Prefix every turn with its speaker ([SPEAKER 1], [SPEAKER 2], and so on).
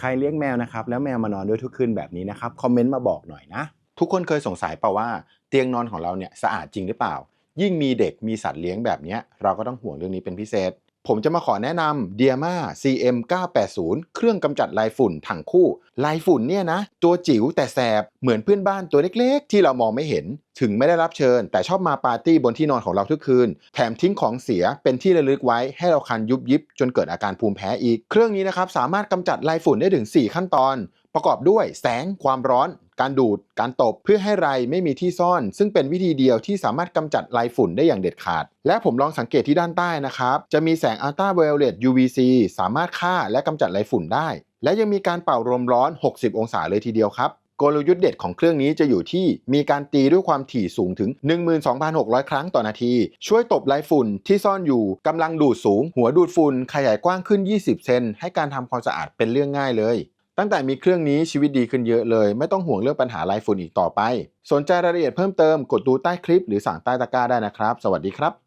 [SPEAKER 1] ใครเลี้ยงแมวนะครับแล้วแมวมานอนด้วยทุกคืนแบบนี้นะครับคอมเมนต์มาบอกหน่อยนะทุกคนเคยสงสัยเปล่าว่าเตียงนอนของเราเนี่ยสะอาดจริงหรือเปล่า ยิ่งมีเด็กมีสัตว์เลี้ยงแบบนี้เราก็ต้องห่วงเรื่องนี้เป็นพิเศษ ผมจะมาขอแนะนำ Diama CM 980เครื่องกำจัดลายฝุ่นถังคู่ ลายฝุ่นเนี่ยนะ ตัวจิ๋วแต่แสบ เหมือนเพื่อนบ้านตัวเล็กๆ ที่เรามองไม่เห็น ถึงไม่ได้รับเชิญ แต่ชอบมาปาร์ตี้บนที่นอนของเราทุกคืน แถมทิ้งของเสียเป็นที่ระลึกไว้ให้เราคันยุบยิบ จนเกิดอาการภูมิแพ้อีก เครื่องนี้นะครับสามารถกำจัดลายฝุ่นได้ถึง 4 ขั้นตอนประกอบด้วยแสง ความร้อน การดูด การตบ เพื่อให้ไรไม่มีที่ซ่อน ซึ่งเป็นวิธีเดียวที่สามารถกำจัดลายฝุ่นได้อย่างเด็ดขาด และผมลองสังเกตที่ด้านใต้นะครับ จะมีแสงอัลตราไวโอเลต UVC สามารถฆ่าและกำจัดลายฝุ่นได้ และยังมีการเป่าลมร้อน 60 องศาเลยทีเดียวครับกลยุทธ์เด็ดของเครื่องนี้จะอยู่ที่มีการตีด้วยความถี่สูงถึง 12,600 ครั้งต่อนาที ช่วยตบลายฝุ่นที่ซ่อนอยู่กำลังดูดสูง หัวดูดฝุ่นขยายกว้างขึ้น 20 เซนให้การทำความสะอาดเป็นเรื่องง่ายเลย ตั้งแต่มีเครื่องนี้ชีวิตดีขึ้นเยอะเลย ไม่ต้องห่วงเรื่องปัญหาลายฝุ่นอีกต่อไป สนใจรายละเอียดเพิ่มเติมกดดูใต้คลิปหรือสั่งใต้ตะกร้าได้นะครับ สวัสดีครับ